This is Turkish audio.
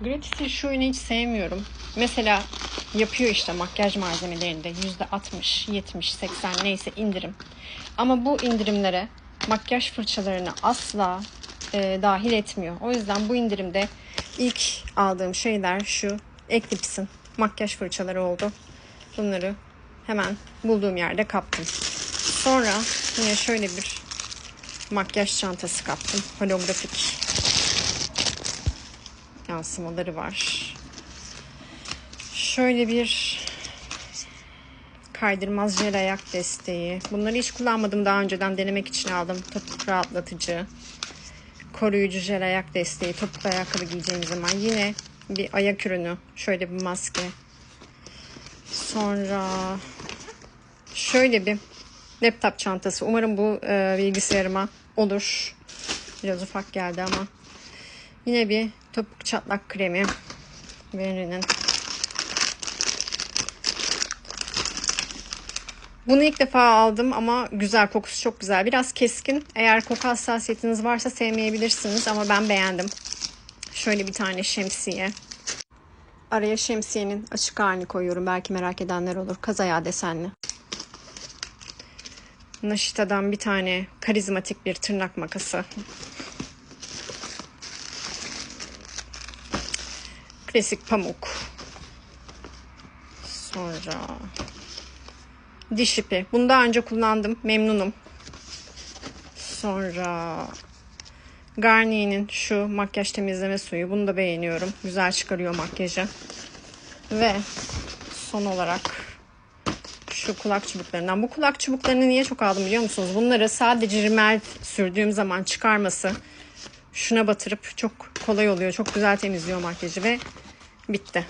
Gratis'in şu ürünü hiç sevmiyorum. Mesela yapıyor işte makyaj malzemelerinde %60, 70, 80 neyse indirim. Ama bu indirimlere makyaj fırçalarını asla e, dahil etmiyor. O yüzden bu indirimde ilk aldığım şeyler şu Eclipse'in makyaj fırçaları oldu. Bunları hemen bulduğum yerde kaptım. Sonra yine şöyle bir makyaj çantası kaptım. Holografik yansımaları var. Şöyle bir kaydırmaz jel ayak desteği. Bunları hiç kullanmadım daha önceden denemek için aldım. Topuk rahatlatıcı. Koruyucu jel ayak desteği. Topuk ayakkabı giyeceğim zaman yine bir ayak ürünü. Şöyle bir maske. Sonra şöyle bir laptop çantası. Umarım bu e, bilgisayarıma olur. Biraz ufak geldi ama. Yine bir topuk çatlak kremi. Veri'nin. Bunu ilk defa aldım ama güzel kokusu çok güzel. Biraz keskin. Eğer koku hassasiyetiniz varsa sevmeyebilirsiniz ama ben beğendim. Şöyle bir tane şemsiye. Araya şemsiyenin açık halini koyuyorum. Belki merak edenler olur. Kaz ayağı desenli. Naşita'dan bir tane karizmatik bir tırnak makası. Klasik pamuk. Sonra diş ipi. Bunu daha önce kullandım. Memnunum. Sonra Garnier'in şu makyaj temizleme suyu. Bunu da beğeniyorum. Güzel çıkarıyor makyajı. Ve son olarak şu kulak çubuklarından. Bu kulak çubuklarını niye çok aldım biliyor musunuz? Bunları sadece rimel sürdüğüm zaman çıkarması şuna batırıp çok kolay oluyor. Çok güzel temizliyor makyajı ve bitti.